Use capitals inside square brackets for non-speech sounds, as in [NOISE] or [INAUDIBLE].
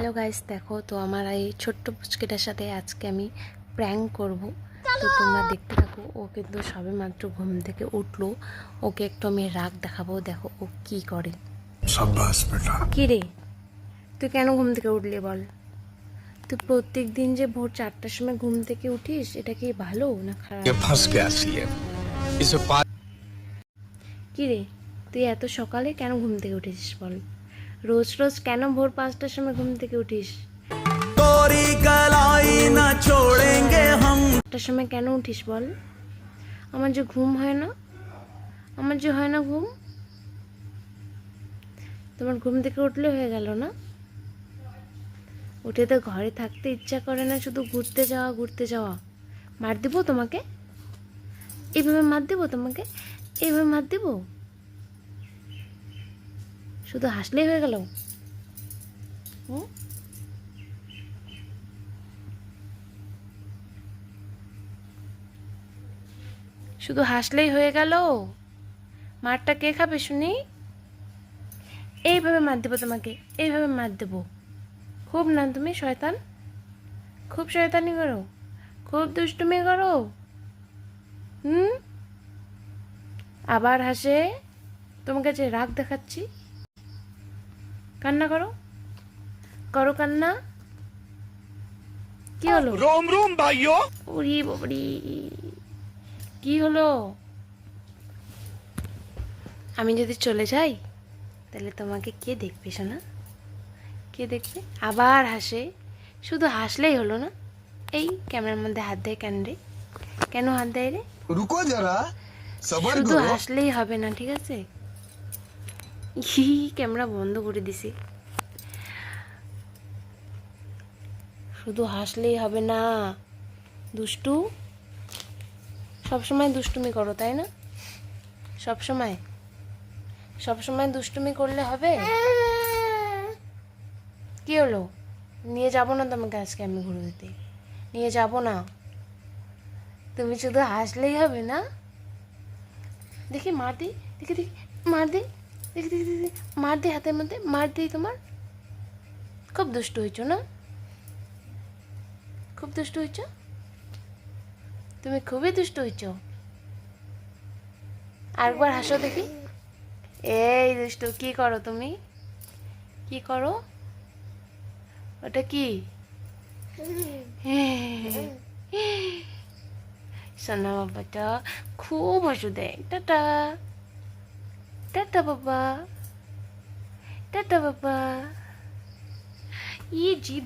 Hello guys দেখো তো আমার এই ছোট্ট পুচকেটার সাথে আজকে আমি প্র্যাঙ্ক করব। তো তোমরা দেখতে থাকো ও কিন্তু সবে মাত্র ঘুম থেকে উঠল। ওকে একটু আমি রাগ দেখাবো দেখো ও কি করে। কি রে? তুই কেন ঘুম থেকে উঠলি বল? তুই প্রত্যেক দিন যে ভোর চারটার সময় ঘুম থেকে উঠিস এটা কি ভালো না খারাপ? কি রে? তুই এত সকালে কেন ঘুম থেকে উঠেছিস বল? রোজ রোজ কেন ভোর পাঁচটার সময় ঘুম থেকে উঠিস? একটার সময় কেন উঠিস বল? আমার যে ঘুম হয় না আমার যে হয় না ঘুম তোমার ঘুম থেকে উঠলে হয়ে গেল না? উঠে তো ঘরে থাকতে ইচ্ছা করে না শুধু ঘুরতে যাওয়া ঘুরতে যাওয়া। মার দেবো তোমাকে? এভাবে মার দেবো তোমাকে? এভাবে মার দেবো? শুধু হাসলেই হয়ে গেল? হুম? শুধু হাসলেই হয়ে গেল? মারটা কে খাবে শুনি? এইভাবে মার দেবো তোমাকে, এইভাবে মার দেবো। খুব না তুমি শয়তান? খুব শয়তানি করো? খুব দুষ্টুমি করো? হুম? আবার হাসে? তোমাকে যে রাগ দেখাচ্ছি? কান্না করো। করো কান্না। কি হলো? রোম রোম ভাইও ওরে বাবরি। কি হলো? আমি যদি চলে যাই তাহলে তোমাকে কে দেখবে সোনা? কে দেখবে? আবার হাসে। শুধু হাসলেই হলো না। এই ক্যামেরার মধ্যে হাত দেয় কেন রে? কেন হাত দেয় রে? রুকো যারা শুধু হাসলেই হবে না ঠিক আছে? হি, ক্যামেরা বন্ধ করে দিছি। শুধু হাসলেই হবে না। দুষ্টু, সবসময় দুষ্টুমি করো, তাই না? সবসময়। সবসময় দুষ্টুমি করলে হবে? কি হলো? নিয়ে যাব না তোমাকে আজকে আমি ঘুরে দিতে। নিয়ে যাব না। তুমি শুধু হাসলেই হবে না? দেখি মার দি দেখি দেখি মার দি দেখি দেখি দেখি মার দি হাতের মধ্যে মার দি তোমার। খুব দুষ্টু হয়েছো না? খুব দুষ্টু হয়েছ? তুমি খুবই দুষ্টু হয়েছ। আরেকবার হাসো দেখি। এই দুষ্ট কি করো তুমি? কি করো? ওটা কি? [LAUGHS] সোনা বাবাটা খুব হাসু দেয়। Tata. Tata babá. Tata babá. E de